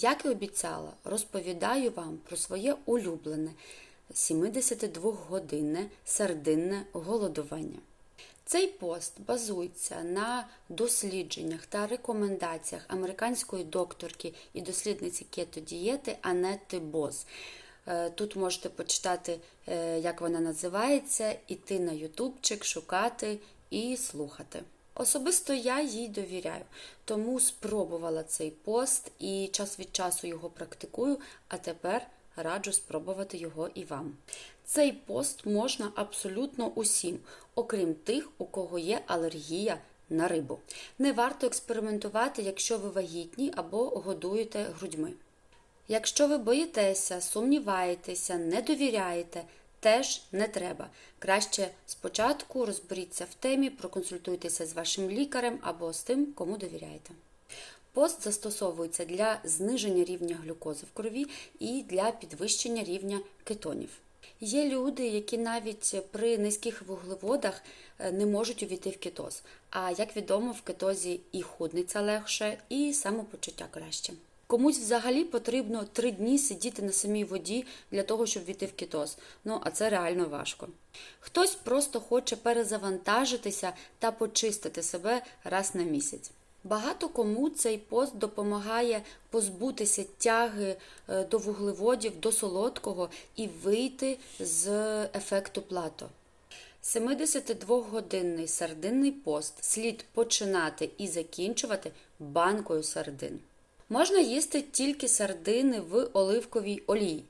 Як і обіцяла, розповідаю вам про своє улюблене 72-годинне сердинне голодування. Цей пост базується на дослідженнях та рекомендаціях американської докторки і дослідниці кетодієти Анетти Боз. Е, Тут можете почитати, е, як вона називається, іти на ютубчик, шукати і слухати. Особисто я їй довіряю, тому спробувала цей пост і час від часу його практикую, а тепер раджу спробувати його і вам. Цей пост можна абсолютно усім, окрім тих, у кого є алергія на рибу. Не варто експериментувати, якщо ви вагітні або годуєте грудьми. Якщо ви боїтеся, сумніваєтеся, не довіряєте, теж не треба. Краще спочатку розберіться в темі, проконсультуйтеся з вашим лікарем або з тим, кому довіряєте. Пост застосовується для зниження рівня глюкози в крові і для підвищення рівня кетонів. Є люди, які навіть при низьких вуглеводах е, не можуть увійти в кетоз. А як відомо, в кетозі і худниця легше, і самопочуття краще. Комусь взагалі потрібно три дні сидіти на самій воді для того, щоб війти в кетоз. Ну а це реально важко. Хтось просто хоче перезавантажитися та почистити себе раз на місяць. Багато кому цей пост допомагає позбутися тяги е, до вуглеводів, до солодкого і вийти з ефекту плато. 72-годинний сардинний пост слід починати і закінчувати банкою сардин. Можна їсти тільки сардини в оливковій олії.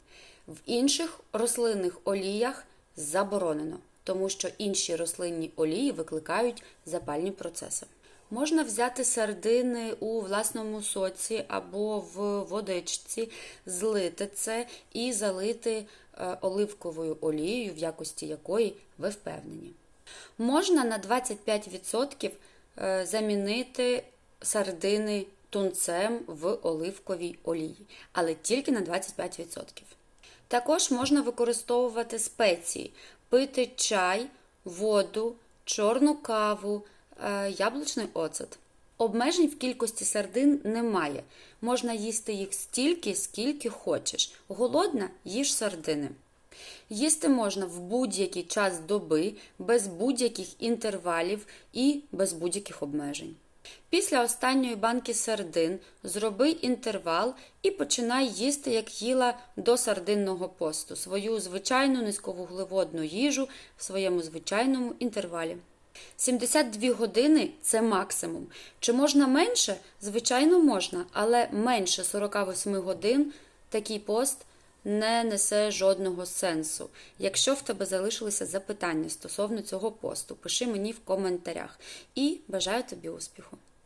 В інших рослинних оліях заборонено, тому що інші рослинні олії викликають запальні процеси. Можна взяти сардини у власному соці або в водичці, злити це і залити е, оливковою олією, в якості якої ви впевнені. Можна на 25% е, замінити сардини тунцем в оливковій олії, але тільки на 25%. Також можна використовувати спеції, пити чай, воду, чорну каву, е, яблучний оцет. Обмежень в кількості сардин немає. Можна їсти їх стільки, скільки хочеш. Голодна їж сардини. Їсти можна в будь-який час доби, без будь-яких інтервалів і без будь-яких обмежень. Після останньої банки сардин зроби інтервал і починай їсти, як їла до сардинного посту, свою звичайну низьковуглеводну їжу в своєму звичайному інтервалі. 72 години це максимум. Чи можна менше? Звичайно, можна, але менше 48 годин такий пост не несе жодного сенсу. Якщо в тебе залишилися запитання стосовно цього посту, пиши мені в коментарях і бажаю тобі успіху!